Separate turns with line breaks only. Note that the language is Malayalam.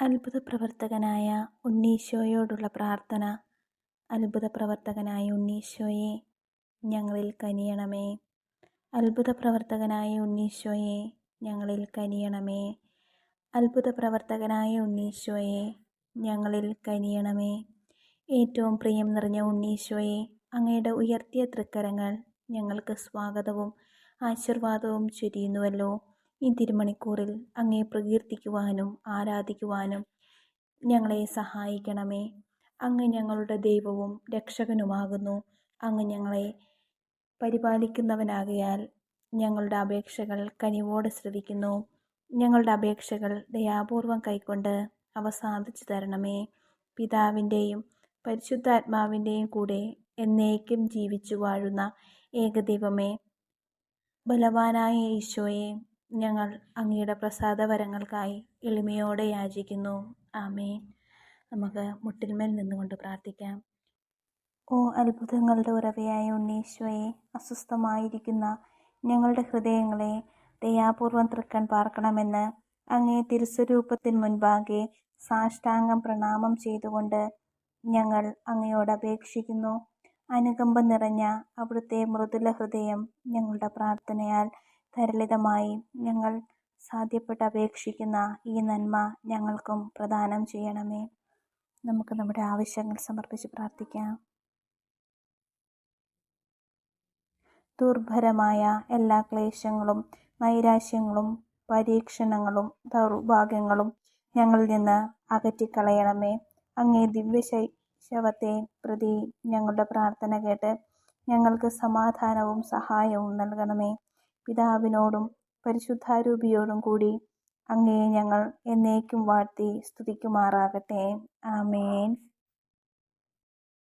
അത്ഭുത പ്രവർത്തകനായ ഉണ്ണീശോയോടുള്ള പ്രാർത്ഥന. അത്ഭുത പ്രവർത്തകനായ ഉണ്ണീശോയെ ഞങ്ങളിൽ കനിയണമേ. അത്ഭുത പ്രവർത്തകനായ ഉണ്ണീശോയെ ഞങ്ങളിൽ കനിയണമേ. അത്ഭുത പ്രവർത്തകനായ ഉണ്ണീശോയെ ഞങ്ങളിൽ കനിയണമേ. ഏറ്റവും പ്രിയം നിറഞ്ഞ ഉണ്ണീശോയെ അങ്ങയുടെ ഉയർത്തിയ തൃക്കരങ്ങൾ ഞങ്ങൾക്ക് സ്വാഗതവും ആശീർവാദവും ചൊരിയുന്നുവല്ലോ. ഈ തിരുമണിക്കൂറിൽ അങ്ങേ പ്രകീർത്തിക്കുവാനും ആരാധിക്കുവാനും ഞങ്ങളെ സഹായിക്കണമേ. അങ്ങ് ഞങ്ങളുടെ ദൈവവും രക്ഷകനുമാകുന്നു. അങ്ങ് ഞങ്ങളെ പരിപാലിക്കുന്നവനാകയാൽ ഞങ്ങളുടെ അപേക്ഷകൾ കനിവോടെ ശ്രവിക്കുന്നു. ഞങ്ങളുടെ അപേക്ഷകൾ ദയാപൂർവം കൈക്കൊണ്ട് അവ സാധിച്ചു തരണമേ. പിതാവിന്റെയും പരിശുദ്ധാത്മാവിന്റെയും കൂടെ എന്നേക്കും ജീവിച്ചു വാഴുന്ന ഏകദൈവമേ ബലവാനായ ഈശോയെ ഞങ്ങൾ അങ്ങയുടെ പ്രസാദവരങ്ങൾക്കായി എളിമയോടെ യാചിക്കുന്നു. ആമേ നമുക്ക് മുട്ടിന്മേൽ നിന്നുകൊണ്ട് പ്രാർത്ഥിക്കാം. ഓ അത്ഭുതങ്ങളുടെ ഉറവയായ ഉണ്ണീശോയെ അസ്വസ്ഥമായിരിക്കുന്ന ഞങ്ങളുടെ ഹൃദയങ്ങളെ ദയാപൂർവം തൃക്കാൻ പാർക്കണമെന്ന് അങ്ങേ തിരുസ്വരൂപത്തിന് മുൻപാകെ സാഷ്ടാംഗം പ്രണാമം ചെയ്തുകൊണ്ട് ഞങ്ങൾ അങ്ങയോട് അപേക്ഷിക്കുന്നു. അനുകമ്പ നിറഞ്ഞ അവിടുത്തെ മൃദുല ഹൃദയം ഞങ്ങളുടെ പ്രാർത്ഥനയാൽ തരളിതമായി ഞങ്ങൾ സാധ്യപ്പെട്ട് അപേക്ഷിക്കുന്ന ഈ നന്മ ഞങ്ങൾക്കും പ്രദാനം ചെയ്യണമേ. നമുക്ക് നമ്മുടെ ആവശ്യങ്ങൾ സമർപ്പിച്ച് പ്രാർത്ഥിക്കാം. ദുർഭരമായ എല്ലാ ക്ലേശങ്ങളും നൈരാശ്യങ്ങളും പരീക്ഷണങ്ങളും ദൗർഭാഗ്യങ്ങളും ഞങ്ങളിൽ നിന്ന് അകറ്റിക്കളയണമേ. അങ്ങേ ദിവ്യശൈശവത്തെ പ്രതി ഞങ്ങളുടെ പ്രാർത്ഥന കേട്ട് ഞങ്ങൾക്ക് സമാധാനവും സഹായവും നൽകണമേ. പിതാവിനോടും പരിശുദ്ധാരൂപിയോടും കൂടി അങ്ങയെ ഞങ്ങൾ എന്നേക്കും വാഴ്ത്തി സ്തുതിക്കുമാറാകട്ടെ. ആമേൻ.